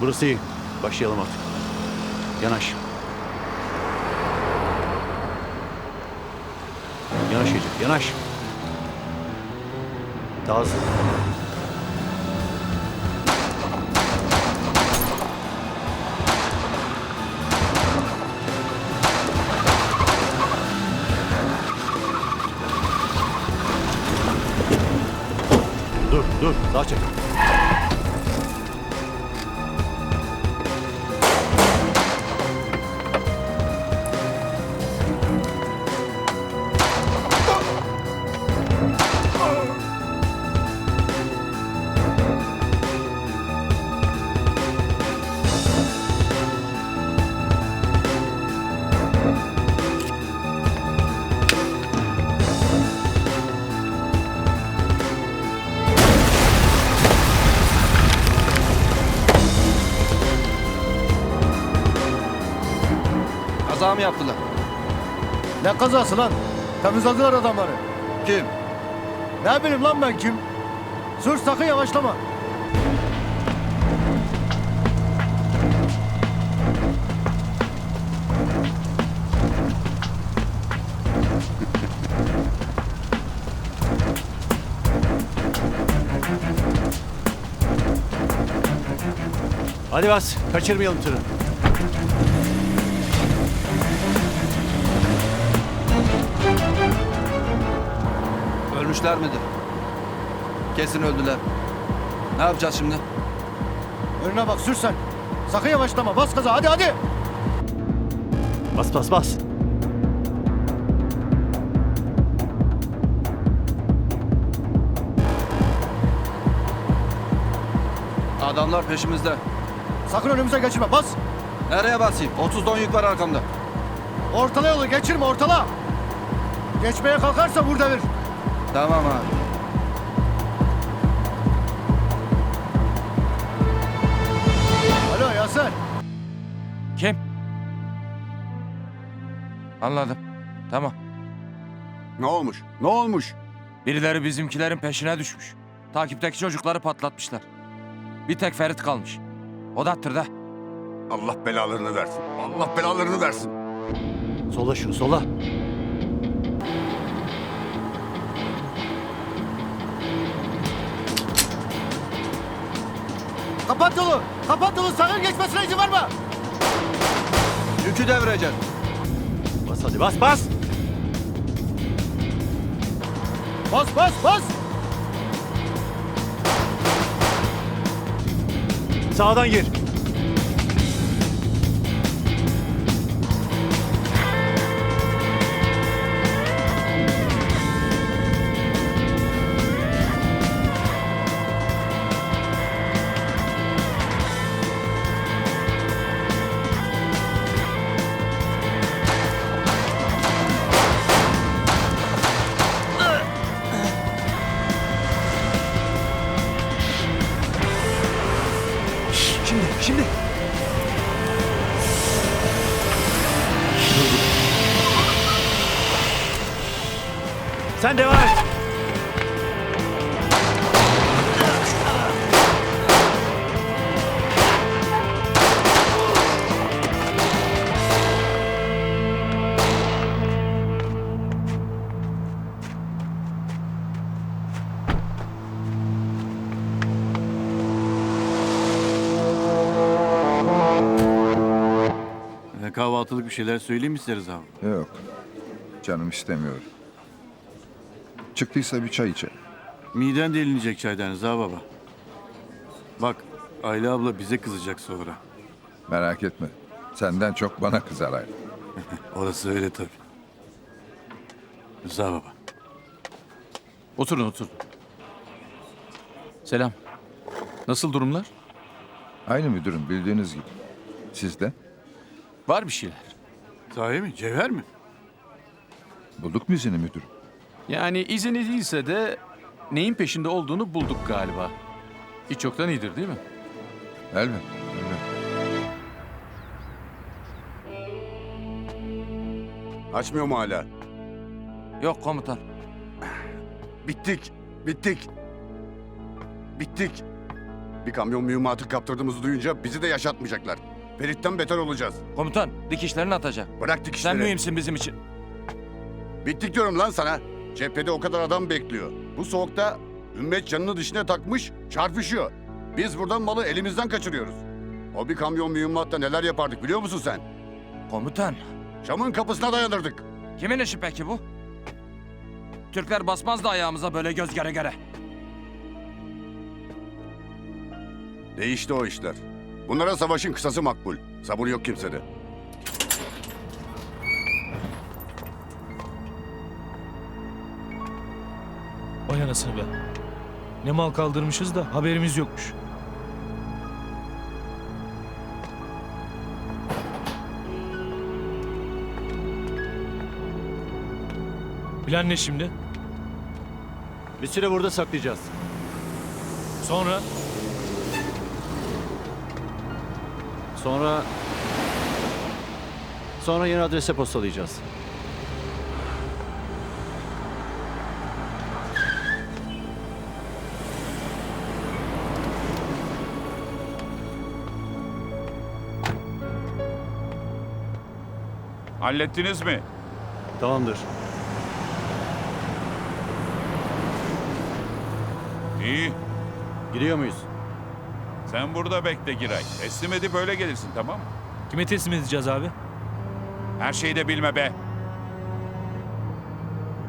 Burası iyi. Başlayalım artık. Yanaş. Yanaş Ece, yanaş. Daha hızlı. Dur, dur. Daha çek. Mı yaptılar? Ne kazası lan? Temizlediler adamları. Kim? Ne bileyim lan ben kim? Sür sakın yavaşlama. Hadi bas. Kaçırmayalım tırı. Ölmüşler midir? Kesin öldüler. Ne yapacağız şimdi? Önüne bak sür sen. Sakın yavaşlama. Bas gaza hadi hadi. Bas bas bas. Adamlar peşimizde. Sakın önümüze geçirme. Bas. Nereye basayım? 30 don yük var arkamda. Ortala yolu geçirme ortala. Geçmeye kalkarsa vur devir. Tamam abi. Alo Yaser. Kim? Anladım. Tamam. Ne olmuş? Ne olmuş? Birileri bizimkilerin peşine düşmüş. Takipteki çocukları patlatmışlar. Bir tek Ferit kalmış. O da tırda. Allah belalarını versin. Allah belalarını versin. Sola şunu sola. Kapat yolu. Kapat yolu. Sakın geçmesine izin verme. Yükü devireceksin. Bas hadi bas bas. Bas bas bas. Sağdan gir. Kahvaltılık bir şeyler söyleyeyim mi isteriz abi? Yok. Canım istemiyor. Çıktıysa bir çay içelim. Miden delinecek çaydan Rıza baba. Bak Ayla abla bize kızacak sonra. Merak etme. Senden çok bana kızar Ayla. Orası öyle tabii. Rıza baba. Oturun oturun. Selam. Nasıl durumlar? Aynı müdürüm bildiğiniz gibi. Sizde? Var bir şeyler. Sahi mi? Cevher mi? Bulduk mu izini müdürüm? Yani izini değilse de neyin peşinde olduğunu bulduk galiba. Hiç yoktan iyidir değil mi? Elbet. elbet. Açmıyor mu hala? Yok komutan. Bittik. Bittik. Bittik. Bir kamyon mühimmatı kaptırdığımızı duyunca bizi de yaşatmayacaklar. Ferit'ten beter olacağız. Komutan dikişlerini atacak. Bırak dikişleri. Sen mühimsin bizim için. Bittik diyorum lan sana. Cephede o kadar adam bekliyor. Bu soğukta ümmet canını dişine takmış, çarpışıyor. Biz buradan malı elimizden kaçırıyoruz. O bir kamyon mühimmatta neler yapardık biliyor musun sen? Komutan. Şam'ın kapısına dayanırdık. Kimin işi peki bu? Türkler basmaz da ayağımıza böyle göz göre göre. Değişti o işler. Bunlara savaşın kısası makbul. Sabır yok kimsede. Vay anasını be. Ne mal kaldırmışız da haberimiz yokmuş. Plan ne şimdi? Bir süre burada saklayacağız. Sonra Sonra... Sonra yeni adrese postalayacağız. Hallettiniz mi? Tamamdır. İyi. Gidiyor muyuz? Sen burada bekle Giray. Teslim edip öyle gelirsin tamam mı? kime teslim edeceğiz abi? Her şeyi de bilme be.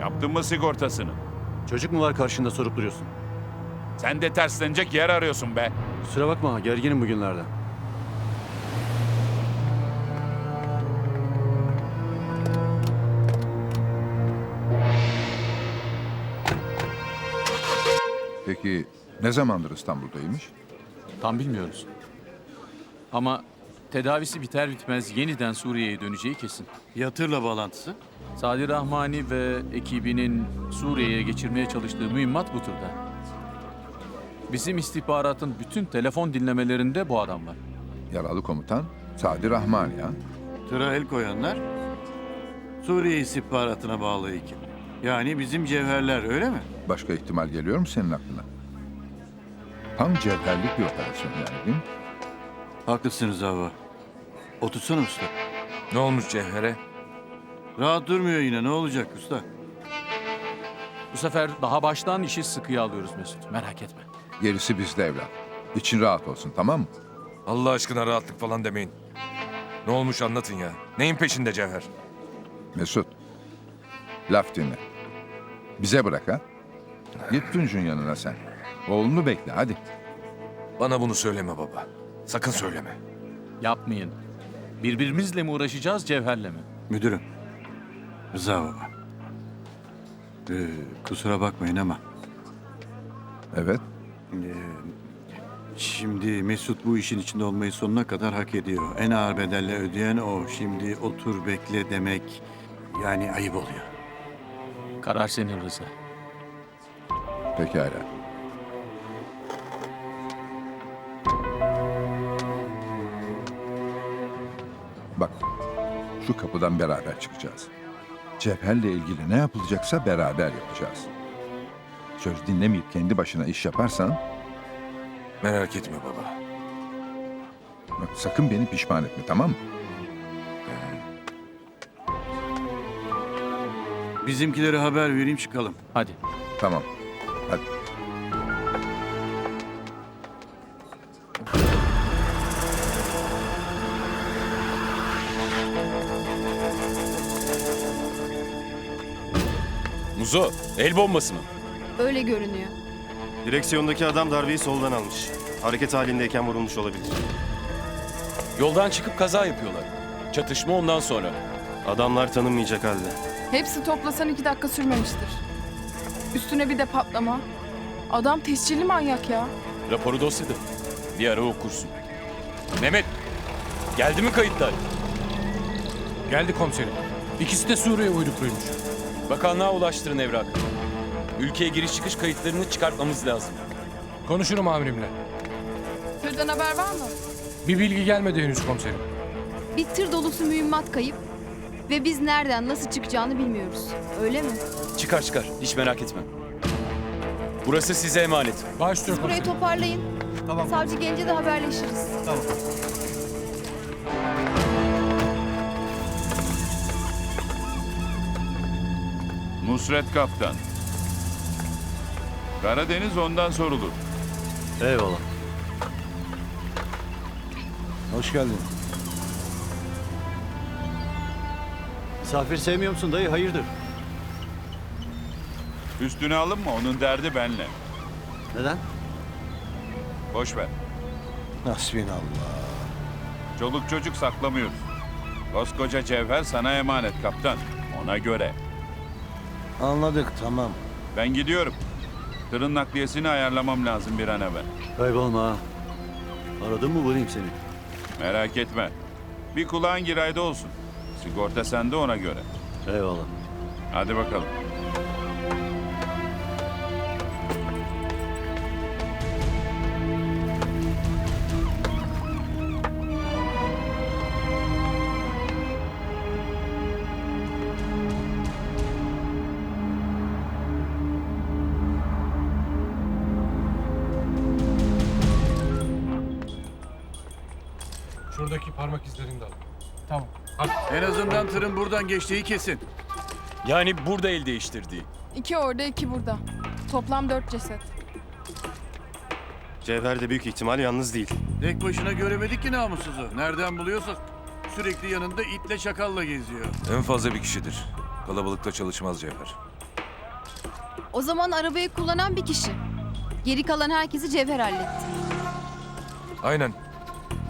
Yaptın mı sigortasını? Çocuk mu var karşında sorup duruyorsun? Sen de terslenecek yer arıyorsun be. Kusura bakma gerginim bugünlerde. Peki ne zamandır İstanbul'daymış? Tam bilmiyoruz. Ama tedavisi biter bitmez yeniden Suriye'ye döneceği kesin. Yatırla bağlantısı. Sadi Rahmani ve ekibinin Suriye'ye geçirmeye çalıştığı mühimmat bu türden. Bizim istihbaratın bütün telefon dinlemelerinde bu adam var. Yaralı komutan Sadi Rahman ya. Tıra el koyanlar Suriye istihbaratına bağlı ekip. Yani bizim cevherler öyle mi? Başka ihtimal geliyor mu senin aklına? Tam cevherlik bir operasyon yani değil mi? Haklısınız hava. Otursana usta. Ne olmuş Cevher'e? Rahat durmuyor yine ne olacak usta? Bu sefer daha baştan işi sıkıya alıyoruz Mesut. Merak etme. Gerisi bizde evlat. İçin rahat olsun tamam mı? Allah aşkına rahatlık falan demeyin. Ne olmuş anlatın ya. Neyin peşinde Cevher? Mesut. Laf dinle. Bize bırak ha. Git Tunç'un yanına sen. Oğlunu bekle hadi. Bana bunu söyleme baba. Sakın söyleme. Yapmayın. Birbirimizle mi uğraşacağız, Cevher'le mi? Müdürüm. Rıza baba. Ee, kusura bakmayın ama Evet. şimdi Mesut bu işin içinde olmayı sonuna kadar hak ediyor. En ağır bedelle ödeyen o. Şimdi otur bekle demek yani ayıp oluyor. Karar senin Rıza. Pekala. Bak, şu kapıdan beraber çıkacağız. Cevherle ilgili ne yapılacaksa beraber yapacağız. Söz dinlemeyip kendi başına iş yaparsan Merak etme baba. bak, sakın beni pişman etme tamam mı? Bizimkilere haber vereyim çıkalım. Hadi. Tamam. Muzo, el bombası mı? Öyle görünüyor. Direksiyondaki adam darbeyi soldan almış. Hareket halindeyken vurulmuş olabilir. Yoldan çıkıp kaza yapıyorlar. Çatışma ondan sonra. Adamlar tanınmayacak halde. Hepsi toplasan iki dakika sürmemiştir. Üstüne bir de patlama. Adam tescilli manyak ya. Raporu dosyada. Bir ara okursun. Mehmet, geldi mi kayıtlar? Geldi komiserim. İkisi de Suriye uydukluymuş. Bakanlığa ulaştırın evrak. Ülkeye giriş çıkış kayıtlarını çıkartmamız lazım. Konuşurum amirimle. Tırdan haber var mı? Bir bilgi gelmedi henüz komiserim. Bir tır dolusu mühimmat kayıp ve biz nereden nasıl çıkacağını bilmiyoruz. Öyle mi? Çıkar çıkar, hiç merak etme. Burası size emanet. Başüstüne Burayı toparlayın. Tamam. Savcı gelince de haberleşiriz. Nusret Kaptan. Karadeniz ondan sorulur. Eyvallah. Hoş geldin. Misafir sevmiyor musun dayı? Hayırdır? Üstüne alınma onun derdi benle. Neden? Boş ver. Hasbinallah. Çoluk çocuk saklamıyoruz. Koskoca cevher sana emanet kaptan. Ona göre. Anladık tamam. Ben gidiyorum. Tırın nakliyesini ayarlamam lazım bir an evvel. Kaybolma ha. Aradın mı bulayım seni? Merak etme. Bir kulağın girayda olsun. Sigorta sende ona göre. Eyvallah. Hadi bakalım. Parmak izlerini de al. Tamam. En azından tırın buradan geçtiği kesin. Yani burada el değiştirdiği. İki orada, iki burada. Toplam dört ceset. Cevher de büyük ihtimal yalnız değil. Tek başına göremedik ki namussuzu. Nereden buluyorsak sürekli yanında itle çakalla geziyor. En fazla bir kişidir. Kalabalıkta çalışmaz Cevher. O zaman arabayı kullanan bir kişi. Geri kalan herkesi Cevher halletti. Aynen.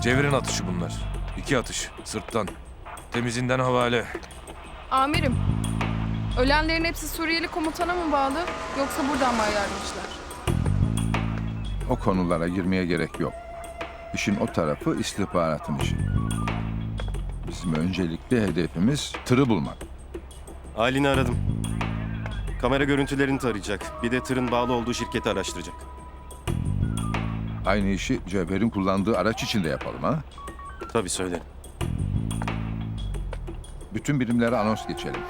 Cevher'in atışı bunlar. İki atış. Sırttan. Temizinden havale. Amirim, ölenlerin hepsi Suriyeli komutana mı bağlı yoksa buradan mı ayarlamışlar? O konulara girmeye gerek yok. İşin o tarafı istihbaratın işi. Bizim öncelikli hedefimiz tırı bulmak. Halini aradım. Kamera görüntülerini tarayacak. Bir de tırın bağlı olduğu şirketi araştıracak. Aynı işi Cevher'in kullandığı araç için de yapalım ha. Tabii söyle. Bütün birimlere anons geçelim.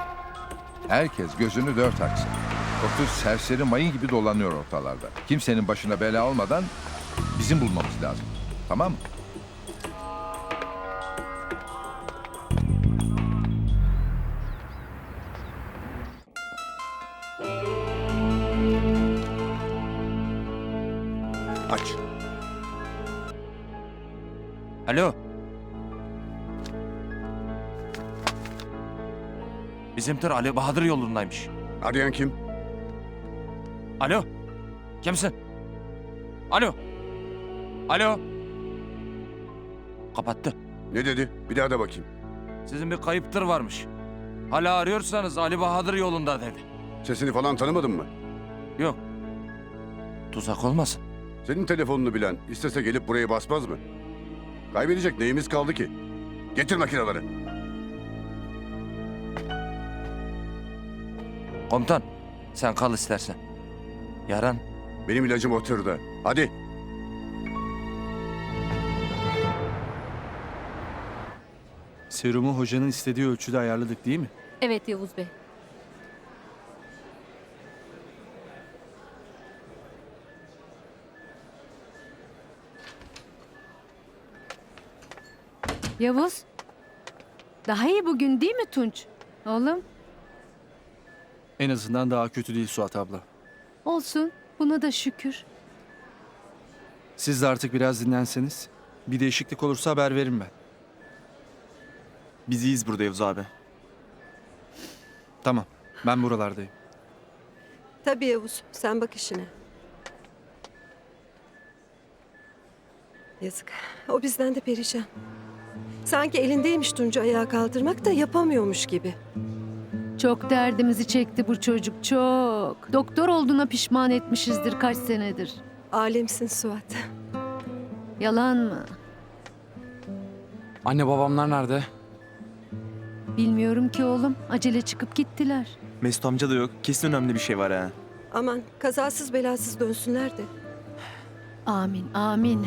Herkes gözünü dört açsın. O tür serseri mayın gibi dolanıyor ortalarda. Kimsenin başına bela olmadan bizim bulmamız lazım. Tamam mı? Aç. Alo. Bizim tır Ali Bahadır yolundaymış. Arayan kim? Alo. Kimsin? Alo. Alo. Kapattı. Ne dedi? Bir daha da bakayım. Sizin bir kayıp tır varmış. Hala arıyorsanız Ali Bahadır yolunda dedi. Sesini falan tanımadın mı? Yok. Tuzak olmasın. Senin telefonunu bilen istese gelip buraya basmaz mı? Kaybedecek neyimiz kaldı ki? Getir makineleri. Komutan sen kal istersen. Yaran Benim ilacım o tırda. Hadi. Serumu hocanın istediği ölçüde ayarladık değil mi? Evet Yavuz Bey. Yavuz. Daha iyi bugün değil mi Tunç? Oğlum. En azından daha kötü değil Suat abla. Olsun. Buna da şükür. Siz de artık biraz dinlenseniz. Bir değişiklik olursa haber veririm ben. Biz iyiyiz burada Yavuz abi. Tamam. Ben buralardayım. Tabii Yavuz. Sen bak işine. Yazık. O bizden de perişan. Sanki elindeymiş Tuncu ayağa kaldırmak da yapamıyormuş gibi. Çok derdimizi çekti bu çocuk çok. Doktor olduğuna pişman etmişizdir kaç senedir. Alemsin Suat. Yalan mı? Anne babamlar nerede? Bilmiyorum ki oğlum. Acele çıkıp gittiler. Mesut amca da yok. Kesin önemli bir şey var ha. Aman kazasız belasız dönsünler de. Amin, amin.